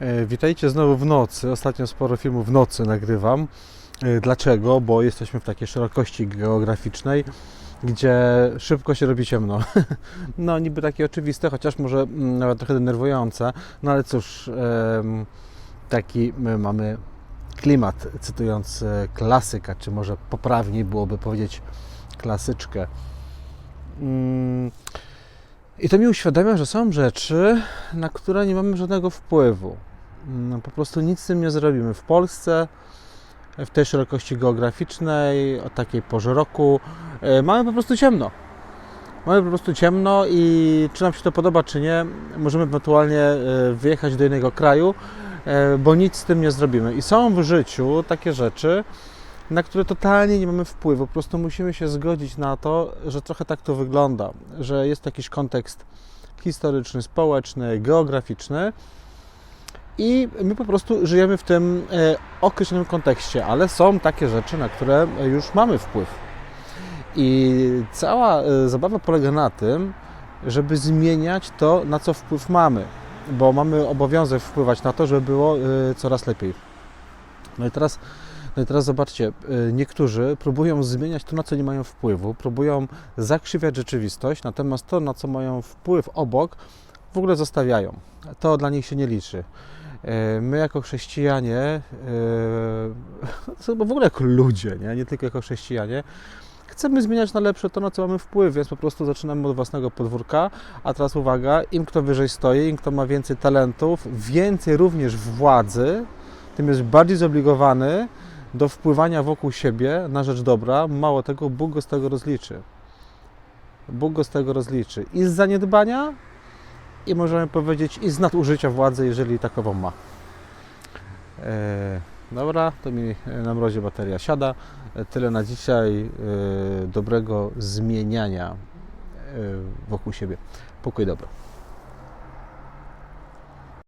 E, Witajcie znowu w nocy. Ostatnio sporo filmów w nocy nagrywam. E, Dlaczego? Bo jesteśmy w takiej szerokości geograficznej, gdzie szybko się robi ciemno. No, niby takie oczywiste, chociaż może mm, nawet trochę denerwujące. No ale cóż, taki my mamy klimat, cytując e, klasyka, czy może poprawniej byłoby powiedzieć klasyczkę. Mm, I to mi uświadamia, że są rzeczy, na które nie mamy żadnego wpływu. Mm, Po prostu nic z tym nie zrobimy. W Polsce, w tej szerokości geograficznej, o takiej porze roku, e, mamy po prostu ciemno. Mamy po prostu ciemno i czy nam się to podoba, czy nie, możemy ewentualnie e, wyjechać do innego kraju, e, bo nic z tym nie zrobimy. I są w życiu takie rzeczy, na które totalnie nie mamy wpływu. Po prostu musimy się zgodzić na to, że trochę tak to wygląda, że jest jakiś kontekst historyczny, społeczny, geograficzny i my po prostu żyjemy w tym e, określonym kontekście, ale są takie rzeczy, na które już mamy wpływ. I cała e, zabawa polega na tym, żeby zmieniać to, na co wpływ mamy, bo mamy obowiązek wpływać na to, żeby było e, coraz lepiej. No i teraz no i teraz zobaczcie, niektórzy próbują zmieniać to, na co nie mają wpływu, próbują zakrzywiać rzeczywistość, natomiast to, na co mają wpływ obok, w ogóle zostawiają. To dla nich się nie liczy. Y, My jako chrześcijanie, chyba w ogóle jako ludzie, nie? nie tylko jako chrześcijanie, chcemy zmieniać na lepsze to, na co mamy wpływ, więc po prostu zaczynamy od własnego podwórka, a teraz uwaga, im kto wyżej stoi, im kto ma więcej talentów, więcej również władzy, tym jest bardziej zobligowany do wpływania wokół siebie na rzecz dobra. Mało tego, Bóg go z tego rozliczy. Bóg go z tego rozliczy. I z zaniedbania, i możemy powiedzieć, i z nadużycia władzy, jeżeli takową ma. E, dobra, to mi na mrozie bateria siada. E, Tyle na dzisiaj. E, dobrego zmieniania e, wokół siebie. Pokój dobro.